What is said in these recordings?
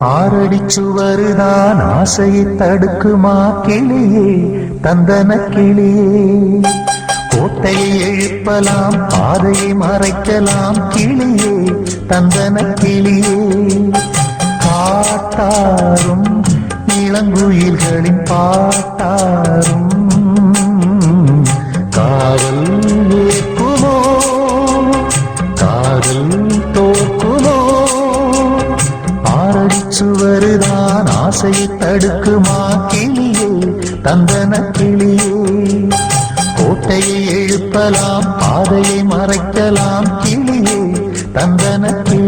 ஆறடி சுவருதான் ஆசையை தடுக்குமா கிளியே தந்தன கிளியே? கோட்டையை எழுப்பலாம் பாதையை மறைக்கலாம் கிளியே தந்தன கிளியே? காட்டாரும் இளங்குயில்களின் பாட்டாரும் காவல் ஆசை தடுக்குமா கிளியே தந்தன கிளியே. கோட்டையை எழுப்பலாம் பாதையை மறைக்கலாம் கிளியே தந்தன கிளியே.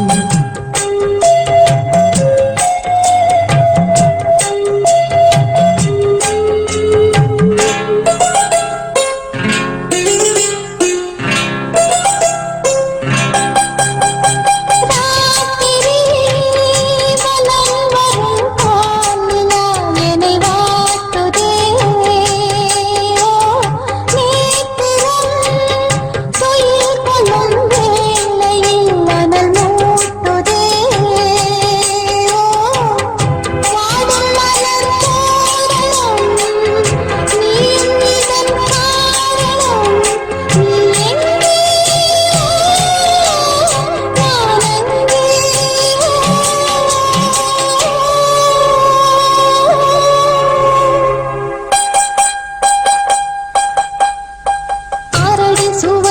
ಸುವ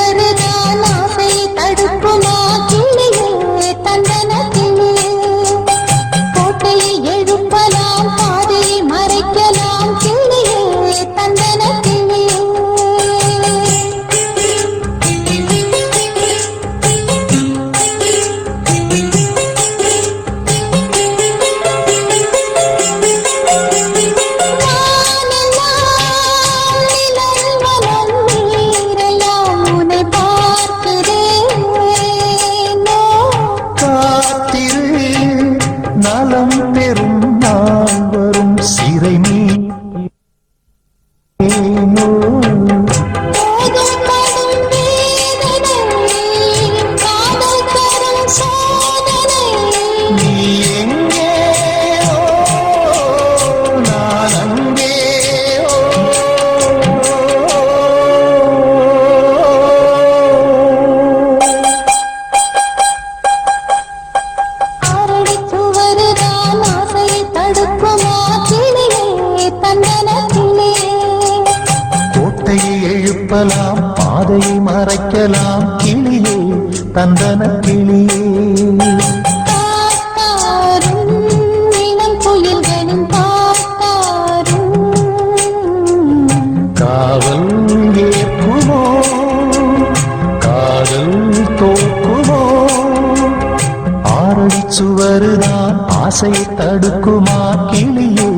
nala எழுப்பலாம் பாதையை மறைக்கலாம். கிளியே தந்தன கிளியே. காவல் ஏற்குமோ காதல் தோக்குமோ? ஆறடி சுவருதான் ஆசையை தடுக்குமா? கிளியே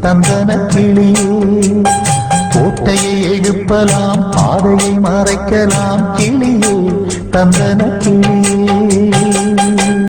தந்தன கிளியே. திருப்பலாம் பாதையை மறைக்கலாம் கிளியே தந்தன கிளி